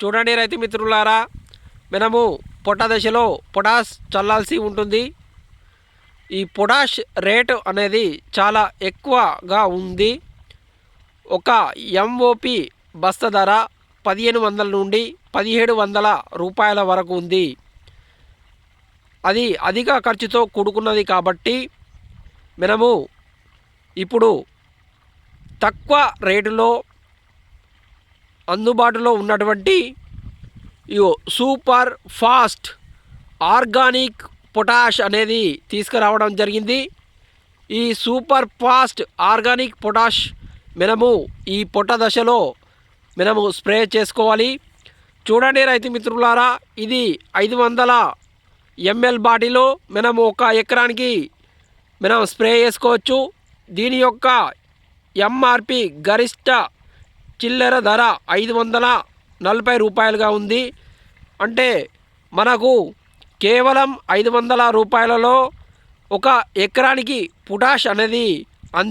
చూడండి రైతు మిత్రులారా మనము పొట్ట దశలో పొటాష్ చల్లాల్సి ఉంటుంది. ఈ పొటాష్ రేటు అనేది చాలా ఎక్కువగా ఉంది. ఒక ఎంఓపి బస్త ధర పదిహేను వందల నుండి పదిహేడు వందల రూపాయల వరకు ఉంది. అది అధిక ఖర్చుతో కూడుకున్నది కాబట్టి మనము ఇప్పుడు తక్కువ రేటులో అందుబాటులో ఉన్నటువంటి Ego super fast organic potash అనేది తీసుకురావడం జరిగింది. ఈ సూపర్ ఫాస్ట్ ఆర్గానిక్ పొటాష్ మనము ఈ పొట్ట దశలో మనము స్ప్రే చేసుకోవాలి. చూడండి రైతు మిత్రులారా ఇది ఐదు వందల ఎంఎల్ బాటిలో మనము ఒక ఎకరానికి మనం స్ప్రే చేసుకోవచ్చు. దీని యొక్క ఎంఆర్పి గరిష్ట చిల్లర ధర ఐదు వందల నలభై రూపాయలుగా ఉంది. అంటే మనకు కేవలం ఐదు వందల రూపాయలలో ఒక ఎకరానికి పొటాష్ అనేది